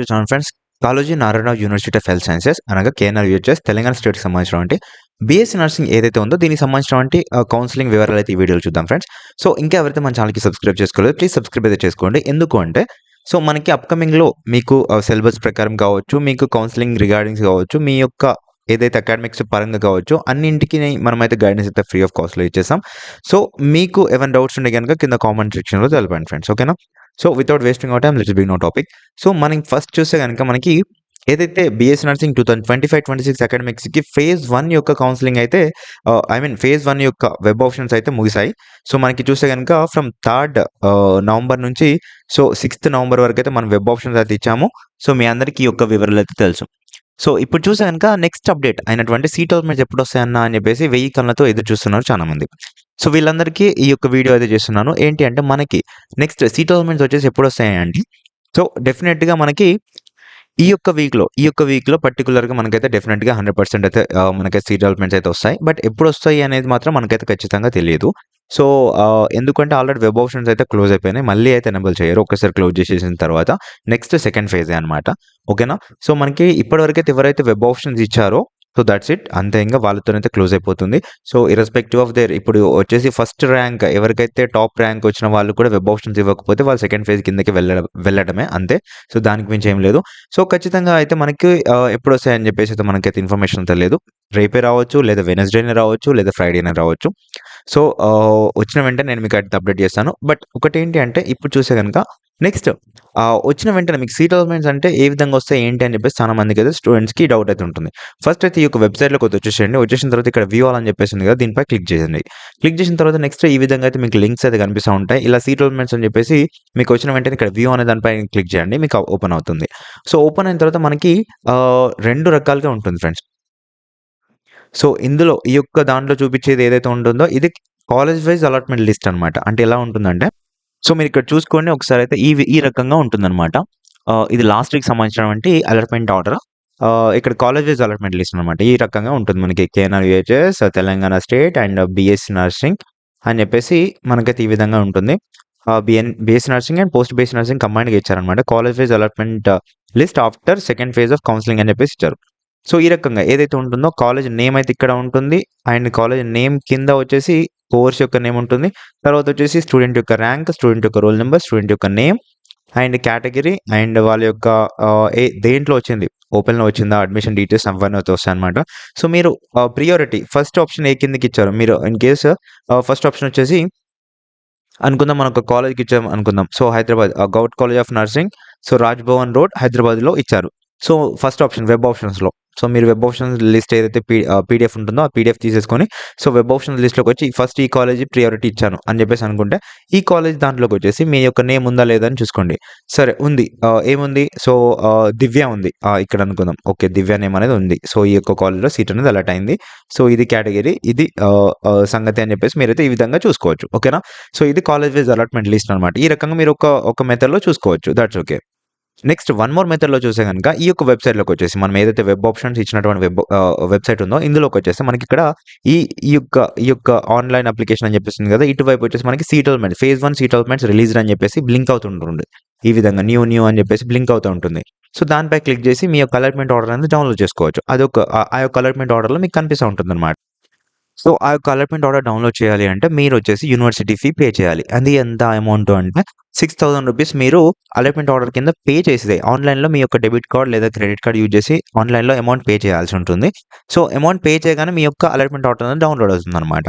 To friends Kaloji Narayanarao university of health sciences అనగా KNR Telangana స్టేట్కి సంబంధించినటువంటి బీఎస్సీ నర్సింగ్ ఏదైతే ఉందో దీనికి సంబంధించినటువంటి uh, కౌన్సిలింగ్ వివరాలు అయితే ఈ వీడియోలో చూద్దాం ఫ్రెండ్స్ సో ఇంకా ఎవరైతే మన ఛానల్కి సబ్స్క్రైబ్ చేసుకోలేదు ప్లీజ్ సబ్స్క్రైబ్ అయితే చేసుకోండి. ఎందుకు అంటే సో మనకి అప్కమింగ్లో మీకు uh, సిలబస్ ప్రకారం కావచ్చు మీకు కౌన్సిలింగ్ రిగార్డింగ్స్ కావచ్చు మీ యొక్క ఏదైతే అకాడమిక్స్ పరంగా కావచ్చు అన్నింటికి మనమైతే గైడెన్స్ అయితే ఫ్రీ ఆఫ్ కాస్ట్లో ఇచ్చేసాం. సో మీకు ఏమైనా డౌట్స్ ఉంటే కనుక కింద కామెంట్ సెక్షన్లో తెలపండి ఫ్రెండ్స్ ఓకేనా so without wasting out time let's begin topic so మనం ఫస్ట్ చూస్తే కనుక మనకి ఏదైతే BS nursing two thousand twenty five twenty six అకాడమిక్స్కి phase one యొక్క కౌన్సిలింగ్ అయితే ఐ మీన్ ఫేజ్ వన్ యొక్క వెబ్ ఆప్షన్స్ అయితే ముగిసాయి సో మనకి చూస్తే కనుక ఫ్రమ్ థర్డ్ నవంబర్ నుంచి సో సిక్స్త్ నవంబర్ వరకు అయితే మనం వెబ్ ఆప్షన్స్ అయితే ఇచ్చాము. సో మీ అందరికీ ఈ యొక్క వివరాలు అయితే తెలుసు. సో ఇప్పుడు చూసే కనుక నెక్స్ట్ అప్డేట్ అయినటువంటి సీట్ అల్మెంట్స్ ఎప్పుడు వస్తాయన్నా అని చెప్పేసి వెయ్యి కళ్ళతో ఎదురు చూస్తున్నారు చాలా మంది సో వీళ్ళందరికీ ఈ యొక్క వీడియో అయితే చేస్తున్నాను. ఏంటి అంటే మనకి నెక్స్ట్ సీట్ అల్మెంట్స్ వచ్చేసి ఎప్పుడు వస్తాయండి సో డెఫినెట్గా మనకి ఈ యొక్క వీక్లో ఈ యొక్క వీక్లో పర్టికులర్గా మనకైతే డెఫినెట్గా హండ్రెడ్ పర్సెంట్ అయితే మనకి మనకైతే డెవలప్మెంట్స్ అయితే వస్తాయి. బట్ ఎప్పుడు వస్తాయి అనేది మాత్రం మనకైతే ఖచ్చితంగా తెలియదు. సో ఎందుకంటే ఆల్రెడీ వెబ్ ఆప్షన్స్ అయితే క్లోజ్ అయిపోయినాయి. మళ్ళీ అయితే ఎనబుల్ చేయరు. ఒకసారి క్లోజ్ చేసేసిన తర్వాత నెక్స్ట్ సెకండ్ ఫేజే అనమాట ఓకేనా సో మనకి ఇప్పటివరకు అయితే ఎవరైతే వెబ్ ఆప్షన్స్ ఇచ్చారో సో దట్స్ ఇట్ అంతే ఇంకా వాళ్ళతోనైతే క్లోజ్ అయిపోతుంది. సో ఇరెస్పెక్టివ్ ఆఫ్ దేర్ ఇప్పుడు వచ్చేసి ఫస్ట్ ర్యాంక్ ఎవరికైతే టాప్ ర్యాంక్ వచ్చిన వాళ్ళు కూడా వెబ్ ఆప్షన్స్ ఇవ్వకపోతే వాళ్ళు సెకండ్ ఫేజ్ కిందకి వెళ్ళడం వెళ్ళడమే అంతే. సో దానికి మించి ఏం లేదు. సో ఖచ్చితంగా అయితే మనకి ఎప్పుడు వస్తాయని చెప్పేసి అయితే మనకైతే ఇన్ఫర్మేషన్ తెలియదు రేపే రావచ్చు లేదా వెనస్డేనే రావచ్చు లేదా ఫ్రైడేనే రావచ్చు. సో వచ్చిన వెంటనే నేను మీకు అయితే అప్డేట్ చేస్తాను. బట్ ఒకటి ఏంటి అంటే ఇప్పుడు చూసే కనుక నెక్స్ట్ వచ్చిన వెంటనే మీకు సీట్ అంటే ఏ విధంగా వస్తాయి ఏంటి అని చెప్పేసి చాలా మందికి అయితే స్టూడెంట్స్కి డౌట్ అయితే ఉంటుంది. ఫస్ట్ అయితే ఈ యొక్క వెబ్సైట్లోకి వచ్చి వచ్చేసేయండి. వచ్చేసిన తర్వాత ఇక్కడ వ్యూ అని చెప్పేసి ఉంది కదా దీనిపై క్లిక్ చేయండి. క్లిక్ చేసిన తర్వాత నెక్స్ట్ ఈ విధంగా అయితే మీకు లింక్స్ అయితే కనిపిస్తూ ఉంటాయి. ఇలా సీట్ అని చెప్పేసి మీకు వచ్చిన వెంటనే ఇక్కడ వ్యూ అనే దానిపై క్లిక్ చేయండి. మీకు ఓపెన్ అవుతుంది. సో ఓపెన్ అయిన తర్వాత మనకి రెండు రకాలుగా ఉంటుంది ఫ్రెండ్స్. సో ఇందులో ఈ యొక్క దాంట్లో చూపించేది ఏదైతే ఉంటుందో ఇది కాలేజ్ వైజ్ అలాట్మెంట్ లిస్ట్ అనమాట అంటే ఎలా ఉంటుందంటే సో మీరు ఇక్కడ చూసుకోండి ఒకసారి అయితే ఈ ఈ రకంగా ఉంటుందన్నమాట. ఇది లాస్ట్ వీక్ సంబంధించినటువంటి అలాట్మెంట్ ఆర్డర్ ఇక్కడ కాలేజ్ వైజ్ అలాట్మెంట్ లిస్ట్ అనమాట ఈ రకంగా ఉంటుంది మనకి KNR UHS Telangana state and BSc nursing అని చెప్పేసి మనకైతే ఈ విధంగా ఉంటుంది. BN BSc nursing and post base nursing కంబైన్గా ఇచ్చారనమాట college wise allotment list after second phase of counselling అని చెప్పేసి ఇచ్చారు. సో ఈ రకంగా ఏదైతే ఉంటుందో కాలేజ్ నేమ్ అయితే ఇక్కడ ఉంటుంది. అండ్ కాలేజ్ నేమ్ కింద వచ్చేసి కోర్స్ యొక్క నేమ్ ఉంటుంది. తర్వాత వచ్చేసి స్టూడెంట్ యొక్క ర్యాంక్ స్టూడెంట్ యొక్క రోల్ నెంబర్ స్టూడెంట్ యొక్క నేమ్ అండ్ కేటగిరీ అండ్ వాళ్ళ యొక్క ఏ దేంట్లో వచ్చింది? ఓపెన్లో వచ్చిందా? అడ్మిషన్ డీటెయిల్స్ అవన్నీ అయితే వస్తాయి అనమాట సో మీరు ప్రియారిటీ ఫస్ట్ ఆప్షన్ ఏ కిందకి ఇచ్చారు? మీరు ఇన్ కేస్ ఫస్ట్ ఆప్షన్ వచ్చేసి అనుకుందాం మనం ఒక కాలేజ్కి ఇచ్చాం అనుకుందాం. So Hyderabad govt college of nursing so Raj Bhavan road హైదరాబాద్లో ఇచ్చారు. సో ఫస్ట్ ఆప్షన్ వెబ్ ఆప్షన్స్లో సో మీరు వెబ్ ఆప్షన్స్ లిస్ట్ ఏదైతే పీ పీడిఎఫ్ ఉంటుందో ఆ పీడిఎఫ్ తీసేసుకొని సో వెబ్ ఆప్షన్స్ లిస్ట్లోకి వచ్చి ఫస్ట్ ఈ కాలేజీ ప్రియారిటీ ఇచ్చాను అని చెప్పేసి అనుకుంటే ఈ కాలేజ్ దాంట్లోకి వచ్చేసి మీ యొక్క నేమ్ ఉందా లేదా అని చూసుకోండి. సరే ఉంది. ఏముంది? సో దివ్య ఉంది. ఇక్కడ అనుకుందాం. ఓకే దివ్య నేమ్ అనేది ఉంది. సో ఈ యొక్క కాలేజ్లో సీట్ అనేది అలర్ట్ అయింది. సో ఇది కేటగిరీ ఇది సంగతి అని చెప్పేసి మీరైతే ఈ విధంగా చూసుకోవచ్చు. ఓకేనా? సో ఇది కాలేజ్ వైజ్ అలాట్మెంట్ లిస్ట్ అనమాట ఈ రకంగా మీరు ఒక ఒక మెథడ్లో చూసుకోవచ్చు. That's okay next one more మెథడ్లో చూసే కనుక ఈ యొక్క వెబ్సైట్లోకి వచ్చేసి మనం ఏదైతే వెబ్ ఆప్షన్స్ ఇచ్చినటువంటి వెబ్ వెబ్సైట్ ఉందో ఇందులోకి వచ్చేసి మనకి ఇక్కడ ఈ ఈ యొక్క ఈ యొక్క ఆన్లైన్ అప్లికేషన్ అని చెప్పేసింది కదా ఇటువైపు వచ్చేసి మనకి seat allotment phase one seat allotments release అని చెప్పేసి బ్లింక్ అవుతుంటుంది ఈ విధంగా న్యూ న్యూ అని చెప్పేసి బ్లింక్ అవుతూ ఉంటుంది. సో దానిపై క్లిక్ చేసి మీ యొక్క ఆర్డర్ అనేది డౌన్లోడ్ చేసుకోవచ్చు. అదొక ఆ- ఆ యొక్క అలాట్మెంట్ ఆర్డర్లో మీకు కనిపిస్తూ ఉంటుంది అనమాట సో ఆ యొక్క ప్రింట్ ఆర్డర్ డౌన్లోడ్ చేయాలి అంటే మీరు వచ్చేసి యూనివర్సిటీ ఫీ పే చేయాలి. అది ఎంత అమౌంట్ అంటే సిక్స్ థౌసండ్ రూపీస్ మీరు అలాట్మెంట్ ఆర్డర్ కింద పే చేసేది. ఆన్లైన్లో మీ యొక్క డెబిట్ కార్డ్ లేదా క్రెడిట్ కార్డ్ యూజ్ చేసి ఆన్లైన్లో అమౌంట్ పే చేయాల్సి ఉంటుంది. సో అమౌంట్ పే చేయగానే మీ యొక్క అలర్ట్మెంట్ ఆర్డర్ అనేది డౌన్లోడ్ అవుతుంది అనమాట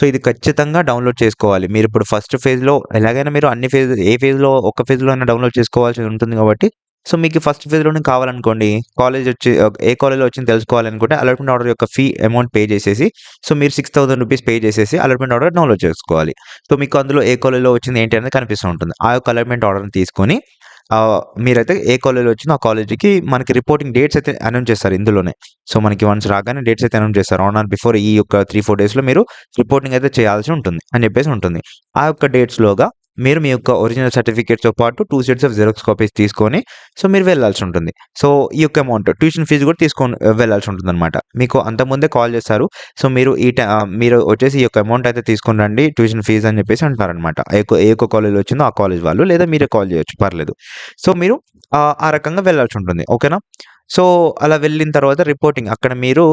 సో ఇది ఖచ్చితంగా డౌన్లోడ్ చేసుకోవాలి. మీరు ఇప్పుడు ఫస్ట్ ఫేజ్లో ఎలాగైనా మీరు అన్ని ఫేజ్ ఏ ఫేజ్లో ఒక ఫేజ్లో అయినా డౌన్లోడ్ చేసుకోవాల్సి ఉంటుంది కాబట్టి సో మీకు ఫస్ట్ ఫేజ్లోనే కావాలనుకోండి కాలేజ్ వచ్చి ఏ కాలేజ్లో వచ్చింది తెలుసుకోవాలనుకుంటే అలాట్మెంట్ ఆర్డర్ యొక్క ఫీ అమౌంట్ పే చేసేసి సో మీరు సిక్స్ థౌసండ్ రూపీస్ పే చేసేసి అలాట్మెంట్ ఆర్డర్ డౌన్లోడ్ చేసుకోవాలి. సో మీకు అందులో ఏ కాలేజ్లో వచ్చింది ఏంటి అనేది కనిపిస్తూ ఉంటుంది. ఆ యొక్క అలాట్మెంట్ ఆర్డర్ని తీసుకొని మీరైతే ఏ కాలేజ్లో వచ్చిందో ఆ కాలేజీకి మనకి రిపోర్టింగ్ డేట్స్ అయితే అనౌన్స్ చేస్తారు ఇందులోనే. సో మనకి వన్స్ రాగానే డేట్స్ అయితే అనౌన్స్ చేస్తారు. ఆన్ ఆర్ బిఫోర్ ఈ యొక్క త్రీ ఫోర్ డేస్లో మీరు రిపోర్టింగ్ అయితే చేయాల్సి ఉంటుంది అని చెప్పేసి ఉంటుంది. ఆ యొక్క డేట్స్లోగా మీరు మీ యొక్క ఒరిజినల్ సర్టిఫికేట్‌తో పాటు two sets of xerox copies తీసుకొని సో, మీరు వెళ్ళాల్సి ఉంటుంది. సో, ఈ యొక్క అమౌంట్ ట్యూషన్ ఫీజు కూడా తీసుకొని uh, వెళ్ళాల్సి ఉంటుంది అనమాట మీకు అంతకుముందే కాల్ చేస్తారు. సో, మీరు ఈ ట uh, మీరు వచ్చేసి ఈ యొక్క అమౌంట్ అయితే తీసుకొని రండి ట్యూషన్ ఫీజు అని చెప్పేసి అంటారనమాట. ఏ యొక్క ఏ కాలేజ్‌లో వచ్చిందో ఆ కాలేజ్ వాళ్ళు లేదా మీరే కాల్ చేయొచ్చు పర్లేదు. సో, మీరు ఆ రకంగా వెళ్ళాల్సి ఉంటుంది. ఓకేనా? సో, అలా వెళ్ళిన తర్వాత రిపోర్టింగ్ అక్కడ మీరు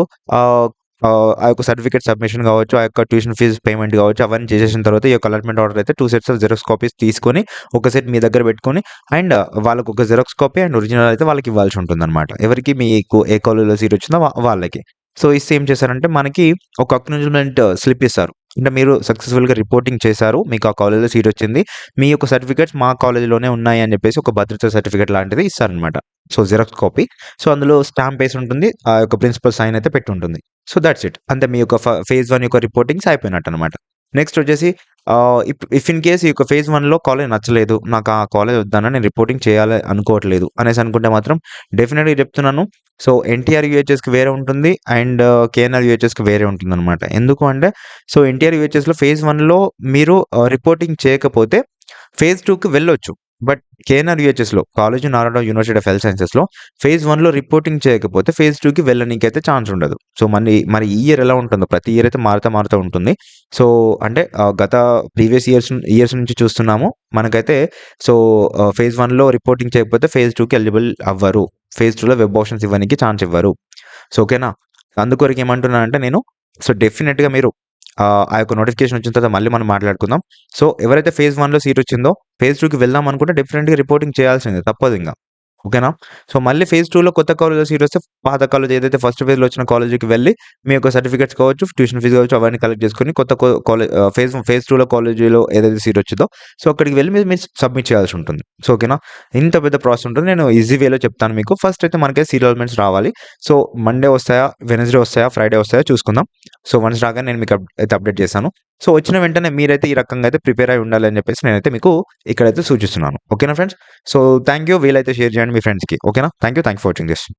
Uh, ఆ యొక్క సర్టిఫికేట్ సబ్మిషన్ కావచ్చు, ఆ యొక్క ట్యూషన్ ఫీజు పేమెంట్ కావచ్చు అవన్నీ చేసేసిన తర్వాత ఈ యొక్క అలాట్‌మెంట్ ఆర్డర్ అయితే two sets of xerox copies తీసుకొని ఒక సెట్ మీ దగ్గర పెట్టుకొని అండ్ uh, వాళ్ళకు ఒక జెరాక్స్ కాపీ అండ్ ఒరిజినల్ అయితే వాళ్ళకి ఇవ్వాల్సి ఉంటుంది అనమాట ఎవరికి మీకు ఏ కాలేజీలో సీట్ వచ్చిందో వాళ్ళకి. సో, ఇస్తే ఏం చేశారంటే మనకి ఒక అక్నాలెడ్జ్‌మెంట్ స్లిప్ uh, ఇస్తారు. అంటే మీరు సక్సెస్‌ఫుల్‌గా రిపోర్టింగ్ చేశారు. మీకు ఆ కాలేజీలో సీట్ వచ్చింది. మీ యొక్క సర్టిఫికేట్స్ మా కాలేజీలోనే ఉన్నాయి అని చెప్పేసి ఒక భద్రతా సర్టిఫికేట్ లాంటిది ఇస్తారనమాట. So, xerox copy. సో, అందులో స్టాంప్ వేసి ఉంటుంది. ఆ యొక్క ప్రిన్సిపల్ సైన్ అయితే పెట్టి ఉంటుంది. So, that's it. అంటే మీ యొక్క ఫేజ్ వన్ యొక్క రిపోర్టింగ్స్ అయిపోయినట్టు అనమాట నెక్స్ట్ వచ్చేసి ఇప్ ఇఫ్ ఇన్ కేస్ ఈ యొక్క ఫేజ్ వన్లో కాలేజ్ నచ్చలేదు. నాకు ఆ కాలేజ్ వద్దానని నేను రిపోర్టింగ్ చేయాలి అనుకోవట్లేదు అనేసి అనుకుంటే మాత్రం డెఫినెట్గా చెప్తున్నాను. సో, ఎన్టీఆర్ యూహెచ్ఎస్‌కి వేరే ఉంటుంది. అండ్ కేఎన్ఆర్ యూహెచ్ఎస్‌కి వేరే ఉంటుందనమాట. ఎందుకు అంటే సో, ఎన్టీఆర్ యూహెచ్ఎస్‌లో ఫేజ్ వన్లో మీరు రిపోర్టింగ్ చేయకపోతే ఫేజ్ టూకి వెళ్ళొచ్చు. But KNR యూహెచ్ఎస్‌లో college Narayana university of health సైన్సెస్‌లో phase వన్లో రిపోర్టింగ్ చేయకపోతే ఫేజ్ 2కి వెళ్ళనీకైతే ఛాన్స్ ఉండదు. సో, మన మరి ఈ ఇయర్ ఎలా ఉంటుందో ప్రతి ఇయర్ అయితే మారుతా మారుతూ ఉంటుంది. సో, అంటే గత ప్రీవియస్ ఇయర్స్ ఇయర్స్ నుంచి చూస్తున్నాము. మనకైతే సో, ఫేజ్ వన్లో రిపోర్టింగ్ చేయకపోతే ఫేజ్ టూకి ఎలిజిబుల్ అవ్వరు. ఫేజ్ టూలో వెబ్ ఆప్షన్స్ ఇవ్వనీకి ఛాన్స్ ఇవ్వరు. సో, ఓకేనా? అందుకొరకు ఏమంటున్నానంటే నేను సో, డెఫినెట్గా మీరు ఆ యొక్క నోటిఫికేషన్ వచ్చిన తర్వాత మళ్ళీ మనం మాట్లాడుకుందాం. సో, ఎవరైతే ఫేజ్ వన్లో సీట్ వచ్చిందో ఫేజ్ టూకి వెళ్దాం అనుకుంటే డెఫినిట్‌గా రిపోర్టింగ్ చేయాల్సిందే తప్పదు ఇంకా ఓకేనా? సో, మళ్ళీ ఫేజ్ టూలో కొత్త కాలేజ్‌లో సీట్ వస్తే పాత కాలేజ్ ఏదైతే ఫస్ట్ ఫేజ్‌లో వచ్చిన కాలేజీకి వెళ్ళి మీ యొక్క సర్టిఫికేట్స్ కావచ్చు, ట్యూషన్ ఫీజు కావచ్చు అవన్నీ కలెక్ట్ చేసుకొని కొత్త కాలేజ్ ఫేజ్ ఫేజ్ టూలో కాలేజీలో ఏదైతే సీట్ వచ్చిందో సో, అక్కడికి వెళ్ళి మీరు మీరు సబ్మిట్ చేయాల్సి ఉంటుంది. సో, ఓకేనా? ఇంత పెద్ద ప్రాసెస్ ఉంటుంది. నేను ఈజీ వేలో చెప్తాను మీకు. ఫస్ట్ అయితే మనకి సీరియల్మెంట్స్ రావాలి. సో, మండే వస్తాయా? వెనస్డే వస్తాయా? ఫ్రైడే వస్తాయా? చూసుకుందాం. సో, వన్స్ రాగానే నేను మీకు అయితే అప్డేట్ చేస్తాను. సో, వచ్చిన వెంటనే మీరైతే ఈ రకంగా అయితే ప్రిపేర్ అయ్యి ఉండాలి అని చెప్పేసి నేనైతే మీకు ఇక్కడైతే సూచిస్తున్నాను. ఓకేనా ఫ్రెండ్స్? So, thank you. వీలైతే షేర్ చేయండి మీ ఫ్రెండ్స్‌కి. ఓకేనా? Thank you. Thank you for watching this.